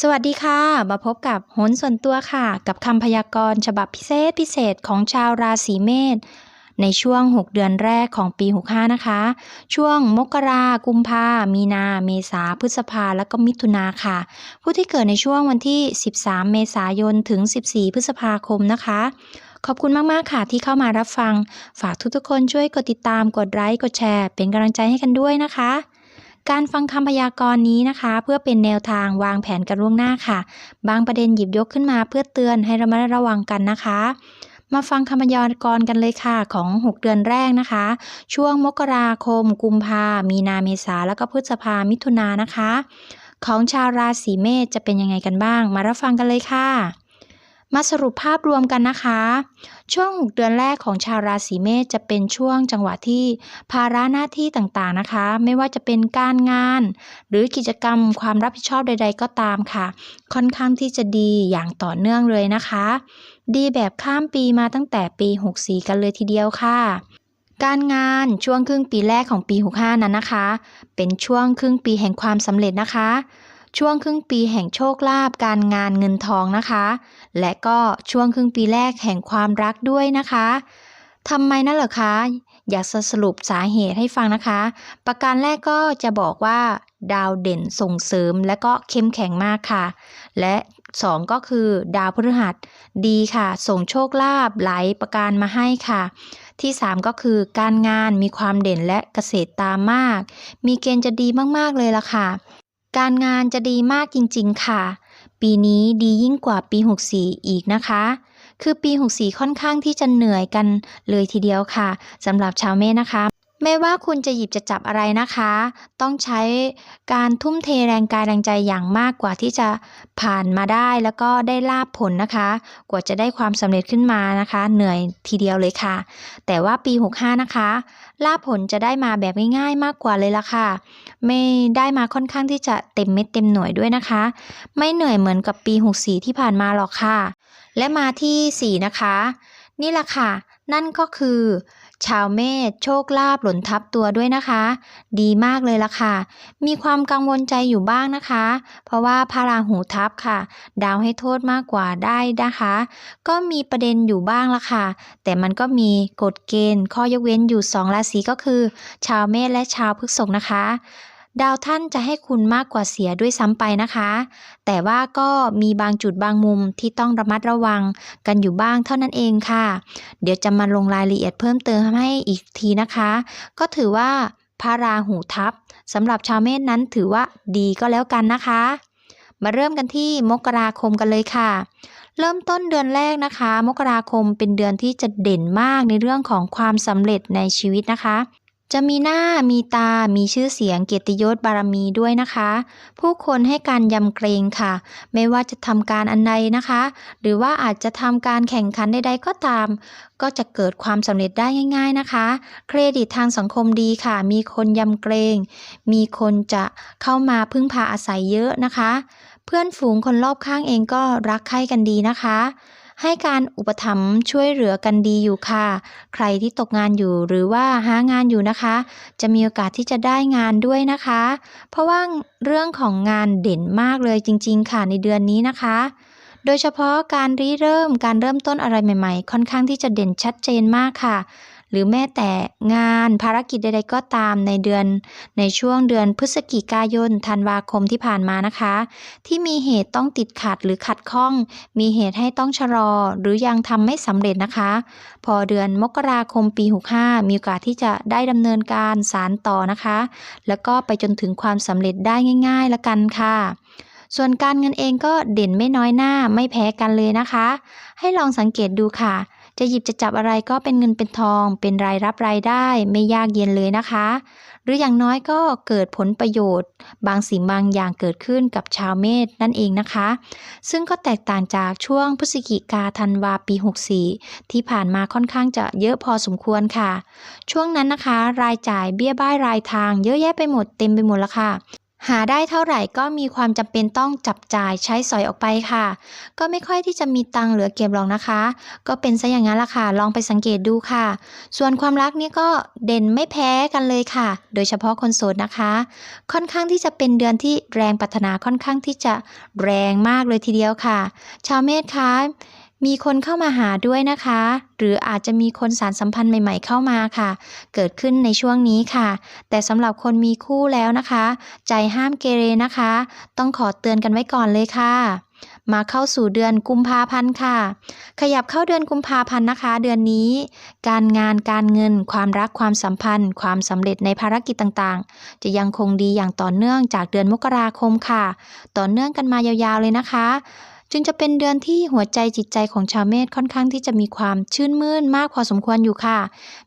สวัสดีค่ะ มาพบกับโหนส่วนตัวค่ะ กับคำพยากรณ์ฉบับพิเศษพิเศษของชาวราศีเมษในช่วง 6 เดือนแรกของปี 65 นะคะ ช่วงมกรากุมภามีนา เมษาพฤษภา แล้วก็มิถุนาค่ะ ผู้ที่เกิดในช่วงวันที่ 13 เมษายน ถึง 14 พฤษภาคมนะคะ ขอบคุณมาก ๆ ค่ะที่เข้ามารับฟัง ฝากทุกๆคนช่วยกดติดตาม กดไลค์ กดแชร์ เป็นกำลังใจให้กันด้วยนะคะ การฟังคำพยากรณ์นี้นะคะ เพื่อเป็นแนวทางวางแผนกันล่วงหน้าค่ะ บางประเด็นหยิบยกขึ้นมาเพื่อเตือนให้ระมัดระวังกันนะคะ มาฟังคำพยากรณ์กันเลยค่ะของ 6 เดือนแรกนะคะ ช่วงมกราคม กุมภามีนาเมษาแล้วก็พฤษภามิถุนานะคะ ของชาวราศีเมษจะเป็นยังไงกันบ้าง มารับฟังกันเลยค่ะ มาสรุปภาพรวมกันนะคะ ช่วง 6 เดือนแรกของชาวราศีเมษจะเป็นช่วงจังหวะที่ภาระหน้าที่ต่างๆนะคะ ไม่ว่าจะเป็นการงาน หรือกิจกรรมความรับผิดชอบใด ๆ ก็ตามค่ะ ค่อนข้างที่จะดีอย่างต่อเนื่องเลยนะคะ ดีแบบข้ามปีมาตั้งแต่ปี 64 กันเลยทีเดียวค่ะการงานช่วงครึ่งปีแรกของปี 65 นั้นนะคะ เป็นช่วงครึ่งปีแห่งความสำเร็จนะคะ ช่วงครึ่งปีแห่งโชคลาภการงานเงินทองนะคะ และก็ช่วงครึ่งปีแรกแห่งความรักด้วยนะคะทำไมนั่นเหรอคะอยากจะสรุปสาเหตุให้ฟังนะคะ ประการแรกก็จะบอกว่า ดาวเด่นส่งเสริมและก็เข้มแข็งมากค่ะ และสองก็คือ ดาวพฤหัสดีค่ะ ส่งโชคลาภหลายประการมาให้ค่ะ ที่ 3 ก็คือการงานมีความเด่นและเกษตรตามมาก มีเกณฑ์จะดีมากๆเลยล่ะค่ะ การงานจะดีมากจริงๆค่ะ ปีนี้ดียิ่งกว่าปี 64 อีกนะคะ คือปี 64 ค่อนข้างที่จะเหนื่อยกันเลยทีเดียวค่ะสำหรับชาวเมษนะคะ ไม่ว่าคุณจะหยิบจะจับอะไรนะคะ ต้องใช้การทุ่มเทแรงกายแรงใจอย่างมากกว่าที่จะผ่านมาได้ แล้วก็ได้ลาบผลนะคะ กว่าจะได้ความสำเร็จขึ้นมานะคะ เหนื่อยทีเดียวเลยค่ะ แต่ว่าปี 65 นะคะลาบผลจะได้มาแบบง่ายๆมากกว่าเลยละค่ะ ไม่ได้มาค่อนข้างที่จะเต็มเม็ดเต็มหน่วยด้วยนะคะ ไม่เหนื่อยเหมือนกับปี 64 ที่ผ่านมาหรอกค่ะ และมาที่ 4 นะคะ นี่แหละค่ะ นั่นก็คือ ชาวเมษโชคลาภหล่นทับตัวด้วยนะคะ ดีมากเลยละค่ะ มีความกังวลใจอยู่บ้างนะคะ เพราะว่าพระราหูทับค่ะ ดาวให้โทษมากกว่าได้นะคะ ก็มีประเด็นอยู่บ้างละค่ะ แต่มันก็มีกฎเกณฑ์ข้อยกเว้นอยู่ 2 ราศีก็คือ ชาวเมษและชาวพฤษภนะคะ ดาวท่านจะให้คุณมากกว่าเสียด้วยซ้ำไปนะคะ แต่ว่าก็มีบางจุดบางมุมที่ต้องระมัดระวังกันอยู่บ้างเท่านั้นเองค่ะ เดี๋ยวจะมาลงรายละเอียดเพิ่มเติมให้อีกทีนะคะ ก็ถือว่าพระราหูทับสำหรับชาวเมษนั้นถือว่าดีก็แล้วกันนะคะ มาเริ่มกันที่มกราคมกันเลยค่ะเริ่มต้นเดือนแรกนะคะ มกราคมเป็นเดือนที่จะเด่นมากในเรื่องของความสำเร็จในชีวิตนะคะ จะมีหน้ามีตา มีชื่อเสียงเกียรติยศบารมีด้วยนะคะ ผู้คนให้การยำเกรงค่ะ ไม่ว่าจะทำการอันใดนะคะ หรือว่าอาจจะทำการแข่งขันใดๆก็ตาม ก็จะเกิดความสำเร็จได้ง่าย ๆนะคะ เครดิตทางสังคมดีค่ะ มีคนยำเกรง มีคนจะเข้ามาพึ่งพาอาศัยเยอะนะคะ เพื่อนฝูงคนรอบข้างเองก็รักใคร่กันดีนะคะ ให้การอุปถัมภ์ช่วยเหลือกันดีอยู่ค่ะ ใครที่ตกงานอยู่หรือว่าหางานอยู่นะคะ จะมีโอกาสที่จะได้งานด้วยนะคะ เพราะว่าเรื่องของงานเด่นมากเลยจริง ๆ ค่ะในเดือนนี้นะคะ โดยเฉพาะการริเริ่มการเริ่มต้นอะไรใหม่ ๆ ค่อนข้างที่จะเด่นชัดเจนมากค่ะ หรือแม้แต่งานภารกิจใด ๆ ก็ตามในเดือนในช่วงเดือนพฤศจิกายนธันวาคมที่ผ่านมานะคะ ที่มีเหตุต้องติดขัดหรือขัดข้อง มีเหตุให้ต้องชะลอ หรือยังทำไม่สำเร็จนะคะ พอเดือนมกราคมปี 65 มีโอกาสที่จะได้ดำเนินการสารต่อนะคะ แล้วก็ไปจนถึงความสำเร็จได้ง่าย ๆ ละกันค่ะส่วนการเงินเองก็เด่นไม่น้อยหน้าไม่แพ้กันเลยนะคะ ให้ลองสังเกตดูค่ะ จะหยิบจะจับอะไรก็เป็นเงินเป็นทอง เป็นรายรับรายได้ไม่ยากเย็นเลยนะคะ หรืออย่างน้อยก็เกิดผลประโยชน์ บางสิ่งบางอย่างเกิดขึ้นกับชาวเมษนั่นเองนะคะ ซึ่งก็แตกต่างจากช่วงพฤศจิกาธันวาปี 64 ที่ผ่านมาค่อนข้างจะเยอะพอสมควรค่ะ ช่วงนั้นนะคะ รายจ่ายเบี้ยบ้ายรายทางเยอะแยะไปหมดเต็มไปหมดแล้วค่ะ หาได้เท่าไหร่ก็มีความจำเป็นต้องจับจ่ายใช้สอยออกไปค่ะ ก็ไม่ค่อยที่จะมีตังค์เหลือเก็บหรอกนะคะ ก็เป็นซะอย่างนั้นละค่ะ ลองไปสังเกตดูค่ะ ส่วนความรักนี่ก็เด่นไม่แพ้กันเลยค่ะ โดยเฉพาะคนโสดนะคะ ค่อนข้างที่จะเป็นเดือนที่แรงปรารถนาค่อนข้างที่จะแรงมากเลยทีเดียวค่ะ ชาวเมษคะ มีคนเข้ามาหาด้วยนะคะ หรืออาจจะมีคนสารสัมพันธ์ใหม่ ๆ เข้ามาค่ะ เกิดขึ้นในช่วงนี้ค่ะ แต่สำหรับคนมีคู่แล้วนะคะ ใจห้ามเกเรนะคะ ต้องขอเตือนกันไว้ก่อนเลยค่ะมาเข้าสู่เดือนกุมภาพันธ์ค่ะ ขยับเข้าเดือนกุมภาพันธ์นะคะ เดือนนี้ การงานการเงิน ความรักความสัมพันธ์ ความสำเร็จในภารกิจต่างๆ จะยังคงดีอย่างต่อเนื่องจากเดือนมกราคมค่ะ ต่อเนื่องกันมายาวๆเลยนะคะ จึงจะเป็นเดือนที่หัวใจจิตใจของชาวเมษค่อนข้างที่จะมีความชื่นมื่นมากพอสมควรอยู่ค่ะ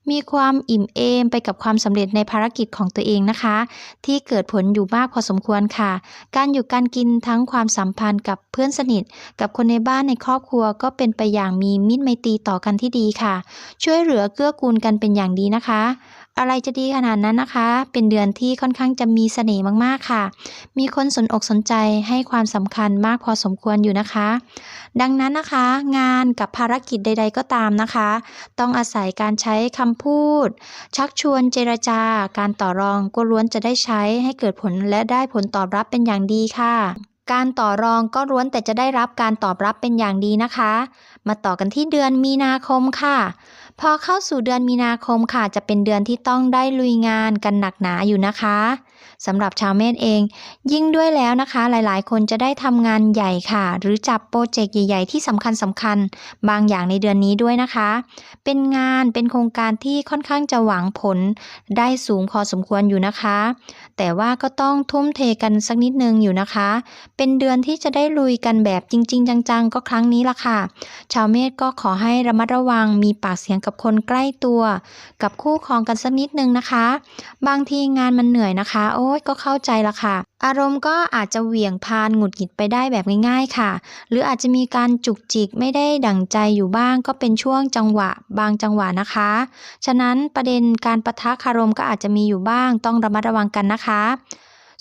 มีความอิ่มเอมไปกับความสำเร็จในภารกิจของตัวเองนะคะ ที่เกิดผลอยู่มากพอสมควรค่ะ การอยู่การกินทั้งความสัมพันธ์กับเพื่อนสนิท กับคนในบ้านในครอบครัว ก็เป็นไปอย่างมีมิตรไมตรีต่อกันที่ดีค่ะ ช่วยเหลือเกื้อกูลกันเป็นอย่างดีนะคะ อะไรจะดีขนาดนั้นนะคะ เป็นเดือนที่ค่อนข้างจะมีเสน่ห์มากๆค่ะ มีคนสนอกสนใจให้ความสำคัญมากพอสมควรอยู่นะคะ ดังนั้นนะคะ งานกับภารกิจใด ๆ ก็ตามนะคะ ต้องอาศัยการใช้คำพูด ชักชวนเจรจาการต่อรองก็ล้วนจะได้ใช้ให้เกิดผลและได้ผลตอบรับเป็นอย่างดีค่ะการต่อรองก็ล้วนแต่จะได้รับการตอบรับเป็นอย่างดีนะคะ มาต่อกันที่เดือนมีนาคมค่ะ พอเข้าสู่เดือนมีนาคมค่ะ จะเป็นเดือนที่ต้องได้ลุยงานกันหนักหนาอยู่นะคะสำหรับชาวเมษเอง ยิ่งด้วยแล้วนะคะ หลายๆ คนจะได้ทำงานใหญ่ค่ะ หรือจับโปรเจกต์ใหญ่ ๆ ที่สำคัญสำคัญบางอย่างในเดือนนี้ด้วยนะคะ เป็นงานเป็นโครงการที่ค่อนข้างจะหวังผลได้สูงพอสมควรอยู่นะคะ แต่ว่าก็ต้องทุ่มเทกันสักนิดนึงอยู่นะคะ เป็นเดือนที่จะได้ลุยกันแบบจริง ๆ จังๆ ก็ครั้งนี้ละค่ะ ชาวเมษก็ขอให้ระมัดระวังมีปากเสียงกับคนใกล้ตัว กับคู่ครองกันสักนิดนึงนะคะ บางทีงานมันเหนื่อยนะคะ โอ้ยก็เข้าใจละค่ะอารมณ์ก็อาจจะเหวี่ยงพานหงุดหงิดไปได้แบบง่ายๆค่ะ หรืออาจจะมีการจุกจิกไม่ได้ดั่งใจอยู่บ้าง ก็เป็นช่วงจังหวะบางจังหวะนะคะ ฉะนั้นประเด็นการประทะคารมก็อาจจะมีอยู่บ้าง ต้องระมัดระวังกันนะคะ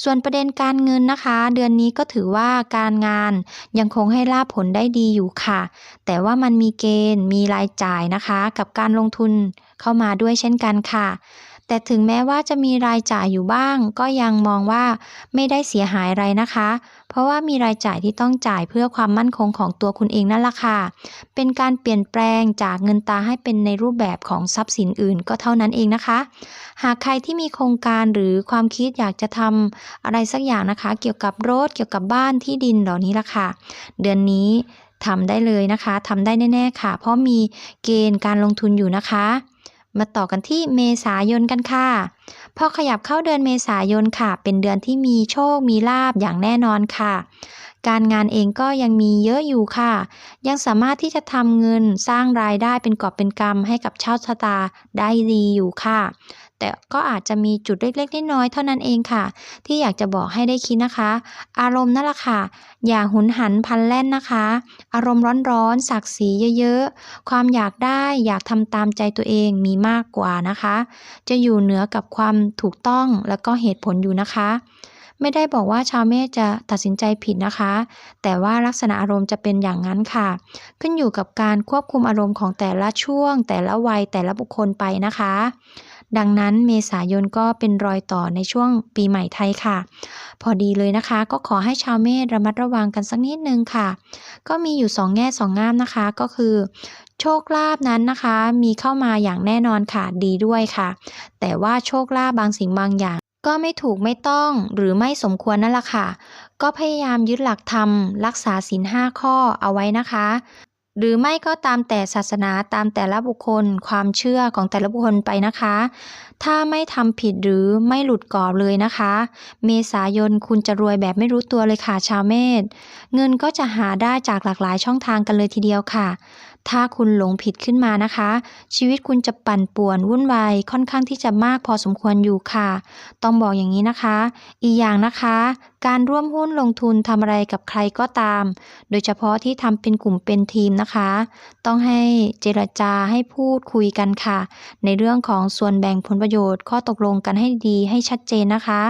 ส่วนประเด็นการเงินนะคะ เดือนนี้ก็ถือว่าการงานยังคงให้ลาภผลได้ดีอยู่ค่ะ แต่ว่ามันมีเกณฑ์มีรายจ่ายนะคะ กับการลงทุนเข้ามาด้วยเช่นกันค่ะ แต่ถึงแม้ว่าจะมีรายจ่ายอยู่บ้าง ก็ยังมองว่าไม่ได้เสียหายอะไรนะคะ เพราะว่ามีรายจ่ายที่ต้องจ่ายเพื่อความมั่นคงของตัวคุณเองนั่นละค่ะ เป็นการเปลี่ยนแปลงจากเงินตาให้เป็นในรูปแบบของทรัพย์สินอื่นก็เท่านั้นเองนะคะ หากใครที่มีโครงการหรือความคิดอยากจะทำอะไรสักอย่างนะคะ เกี่ยวกับรถเกี่ยวกับบ้านที่ดินเหล่านี้ละค่ะ เดือนนี้ทำได้เลยนะคะทำได้แน่ ๆ ค่ะ เพราะมีเกณฑ์การลงทุนอยู่นะคะ มาต่อกันที่เมษายนกันค่ะ พอขยับเข้าเดือนเมษายนค่ะ เป็นเดือนที่มีโชค มีลาบอย่างแน่นอนค่ะ การงานเองก็ยังมีเยอะอยู่ค่ะ ยังสามารถที่จะทำเงินสร้างรายได้เป็นกอบเป็นกำให้กับชาวชะตาได้ดีอยู่ค่ะ แต่ก็อาจจะมีจุดเล็กๆน้อยๆเท่านั้นเองค่ะ ที่อยากจะบอกให้ได้คิดนะคะ อารมณ์นั่นแหละค่ะ อย่าหุนหันพันแล่นนะคะ อารมณ์ร้อนๆศักดิ์ศรีเยอะๆ ความอยากได้อยากทำตามใจตัวเองมีมากกว่านะคะ จะอยู่เหนือกับความถูกต้องแล้วก็เหตุผลอยู่นะคะไม่ได้บอกว่าชาวเมษจะตัดสินใจผิดนะคะ แต่ว่าลักษณะอารมณ์จะเป็นอย่างนั้นค่ะ ขึ้นอยู่กับการควบคุมอารมณ์ของแต่ละช่วง แต่ละวัยแต่ละบุคคลไปนะคะ ดังนั้นเมษายนก็เป็นรอยต่อในช่วงปีใหม่ไทยค่ะ พอดีเลยนะคะ ก็ขอให้ชาวเมษระมัดระวังกันสักนิดนึงค่ะ ก็มีอยู่สองแง่สองงามนะคะ ก็คือ โชคลาภนั้นนะคะ มีเข้ามาอย่างแน่นอนค่ะดีด้วยค่ะ แต่ว่าโชคลาภบางสิ่งบางอย่างก็ไม่ถูกไม่ต้องหรือไม่สมควรนั่นแหละค่ะ ก็พยายามยึดหลักธรรม รักษาศีลห้าข้อเอาไว้นะคะ หรือไม่ก็ตามแต่ศาสนาตามแต่ละบุคคล ความเชื่อของแต่ละบุคคลไปนะคะ ถ้าไม่ทำผิดหรือไม่หลุดกรอบเลยนะคะ เมษายนคุณจะรวยแบบไม่รู้ตัวเลยค่ะชาวเมษเงินก็จะหาได้จากหลากหลายช่องทางกันเลยทีเดียวค่ะ ถ้าคุณหลงผิดขึ้นมานะคะ ชีวิตคุณจะปั่นป่วนวุ่นวายค่อนข้างที่จะมากพอสมควรอยู่ค่ะ ต้องบอกอย่างนี้นะคะ อีกอย่างนะคะการร่วมหุ้นลงทุนทำอะไรกับใครก็ตาม โดยเฉพาะที่ทำเป็นกลุ่มเป็นทีมนะคะ ต้องให้เจรจาให้พูดคุยกันค่ะ ในเรื่องของส่วนแบ่งผลประโยชน์ ข้อตกลงกันให้ดีให้ชัดเจนนะคะ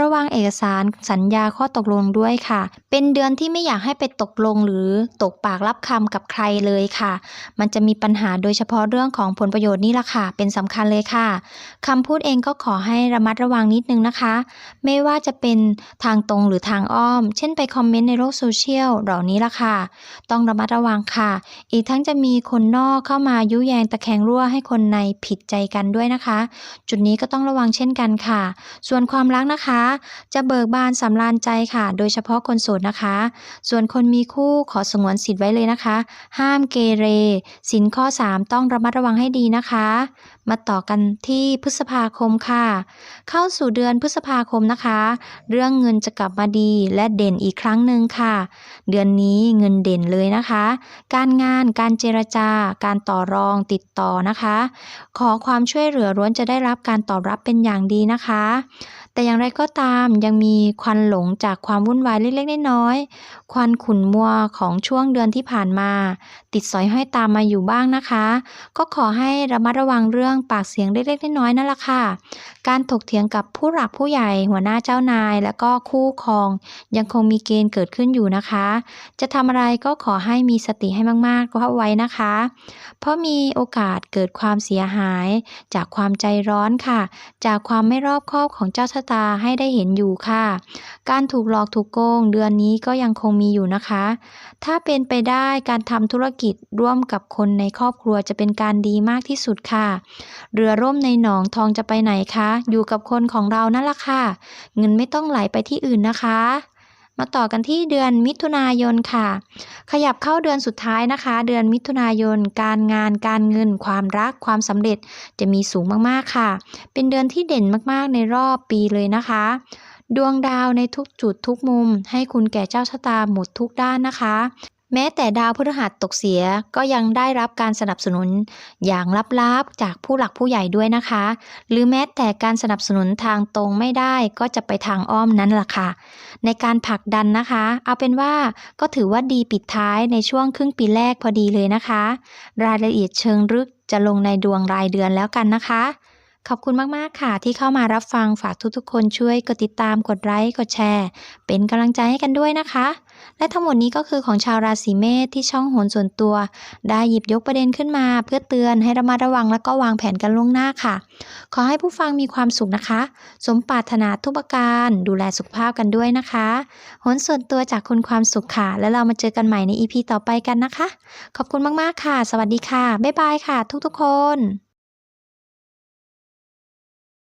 ระวังเอกสารสัญญาข้อตกลงด้วยค่ะ เป็นเดือนที่ไม่อยากให้ไปตกลงหรือตกปากรับคำกับใครเลยค่ะ มันจะมีปัญหาโดยเฉพาะเรื่องของผลประโยชน์นี่ละค่ะ เป็นสำคัญเลยค่ะคำพูดเองก็ขอให้ระมัดระวังนิดนึงนะคะ ไม่ว่าจะเป็นทางางตรงหรือทางอ้อม เช่นไปคอมเมนต์ในโลกโซเชียลเหล่านี้ละค่ะ ต้องระมัดระวังค่ะ อีกทั้งจะมีคนนอกเข้ามายุแยงตะแคงรั่วให้คนในผิดใจกันด้วยนะคะ จุดนี้ก็ต้องระวังเช่นกันค่ะ ส่วนความรักนะคะ จะเบิกบานสำราญใจค่ะ โดยเฉพาะคนโสดนะคะ ส่วนคนมีคู่ขอสงวนสิทธิ์ไว้เลยนะคะ ห้ามเกเร สินข้อ 3 ต้องระมัดระวังให้ดีนะคะมาต่อกันที่พฤษภาคมค่ะ เข้าสู่เดือนพฤษภาคมนะคะ เรื่องเงินจะกลับมาดีและเด่นอีกครั้งหนึ่งค่ะ เดือนนี้เงินเด่นเลยนะคะ การงานการเจรจาการต่อรองติดต่อนะคะ ขอความช่วยเหลือล้วนจะได้รับการตอบรับเป็นอย่างดีนะคะ แต่อย่างไรก็ตามยังมีควันหลงจากความวุ่นวายเล็กๆน้อยๆควันขุ่นมัวของช่วงเดือนที่ผ่านมา ติดสอยห้อยตามมาอยู่บ้างนะคะ ก็ขอให้ระมัดระวังเรื่องปากเสียงเล็กๆน้อยๆนั่นแหละค่ะ การถกเถียงกับผู้หลักผู้ใหญ่หัวหน้าเจ้านาย และก็คู่ครอง ยังคงมีเกณฑ์เกิดขึ้นอยู่นะคะ จะทำอะไรก็ขอให้มีสติให้มากๆก็ไว้นะคะ เพราะมีโอกาสเกิดความเสียหาย จากความใจร้อนค่ะ จากความไม่รอบคอบของเจ้าชะตาให้ได้เห็นอยู่ค่ะ การถูกหลอกถูกโกงเดือนนี้ก็ยังคงมีอยู่นะคะ ถ้าเป็นไปได้การทำธุรกิจร่วมกับคนในครอบครัวจะเป็นการดีมากที่สุดค่ะ เรือร่มในหนองทองจะไปไหนคะ อยู่กับคนของเรานั่นละค่ะ เงินไม่ต้องไหลไปที่อื่นนะคะ มาต่อกันที่เดือนมิถุนายนค่ะ ขยับเข้าเดือนสุดท้ายนะคะ เดือนมิถุนายน การงานการเงิน ความรักความสำเร็จจะมีสูงมากๆค่ะ เป็นเดือนที่เด่นมากๆในรอบปีเลยนะคะ ดวงดาวในทุกจุดทุกมุม ให้คุณแก่เจ้าชะตาหมดทุกด้านนะคะ แม้แต่ดาวพฤหัสตกเสียก็ยังได้รับการสนับสนุนอย่างลับๆจากผู้หลักผู้ใหญ่ด้วยนะคะ หรือแม้แต่การสนับสนุนทางตรงไม่ได้ก็จะไปทางอ้อมนั้นล่ะค่ะ ในการผลักดันนะคะ เอาเป็นว่าก็ถือว่าดีปิดท้ายในช่วงครึ่งปีแรกพอดีเลยนะคะ รายละเอียดเชิงลึกจะลงในดวงรายเดือนแล้วกันนะคะขอบคุณมาก ๆ ค่ะ ที่เข้ามารับฟังฝากทุก ๆ คนช่วยกดติดตามกดไลค์กดแชร์ เป็นกำลังใจให้กันด้วยนะคะ และทั้งหมดนี้ก็คือของชาวราศีเมษที่ช่องโหนส่วนตัว ได้หยิบยกประเด็นขึ้นมา เพื่อเตือนให้ระมัดระวังและก็วางแผนกันล่วงหน้าค่ะ ขอให้ผู้ฟังมีความสุขนะคะ สมปรารถนาทุกประการ ดูแลสุขภาพกันด้วยนะคะโหนส่วนตัวจากคุณความสุขค่ะ แล้วเรามาเจอกันใหม่ในอีพีต่อไปกันนะคะ ขอบคุณมากๆค่ะ สวัสดีค่ะบ๊ายบายค่ะ ทุกๆคน